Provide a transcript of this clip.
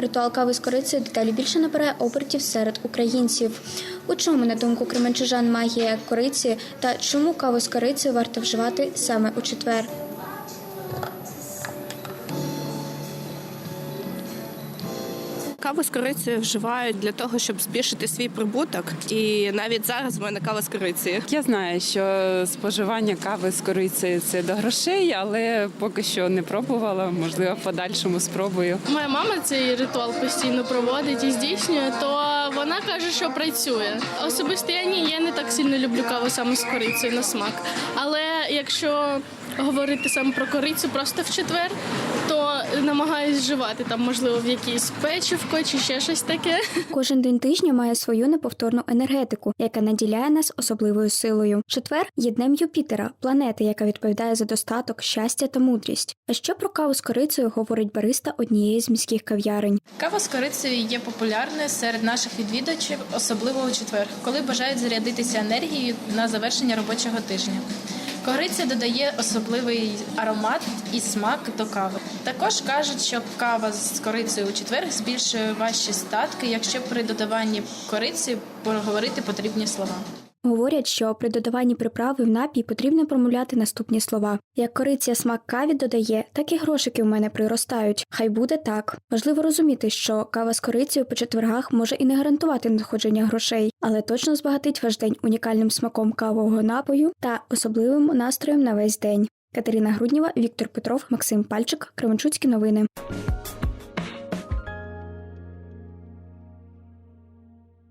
ритуал кави з корицею деталі більше набирає обертів серед українців. У чому, на думку кременчужан, магія кориці та чому каву з корицею варто вживати саме у четвер? Каву з корицею вживають для того, щоб збільшити свій прибуток. І навіть зараз в мене кава з корицею. Я знаю, що споживання кави з корицею це до грошей, але поки що не пробувала. Можливо, в подальшому спробую. Моя мама цей ритуал постійно проводить і здійснює, то вона каже, що працює. Особисто я ні, я не так сильно люблю каву саме з корицею на смак. Але якщо говорити саме про корицю просто в четвер, то намагаюсь вживати там, можливо, в якійсь печивко чи ще щось таке. Кожен день тижня має свою неповторну енергетику, яка наділяє нас особливою силою. Четвер є днем Юпітера, планети, яка відповідає за достаток, щастя та мудрість. А що про каву з корицею говорить бариста однієї з міських кав'ярень? Кава з корицею є популярною серед наших відвідувачів, особливо у четвер, коли бажають зарядитися енергією на завершення робочого тижня. Кориця додає особливий аромат і смак до кави. Також кажуть, що кава з корицею у четвер збільшує ваші статки, якщо при додаванні кориці проговорити потрібні слова. Говорять, що при додаванні приправи в напій потрібно промовляти наступні слова: як кориця смак каві додає, так і грошики в мене приростають. Хай буде так. Важливо розуміти, що кава з корицею по четвергах може і не гарантувати надходження грошей, але точно збагатить ваш день унікальним смаком кавового напою та особливим настроєм на весь день. Катерина Грудніва, Віктор Петров, Максим Пальчик, Кременчуцькі новини.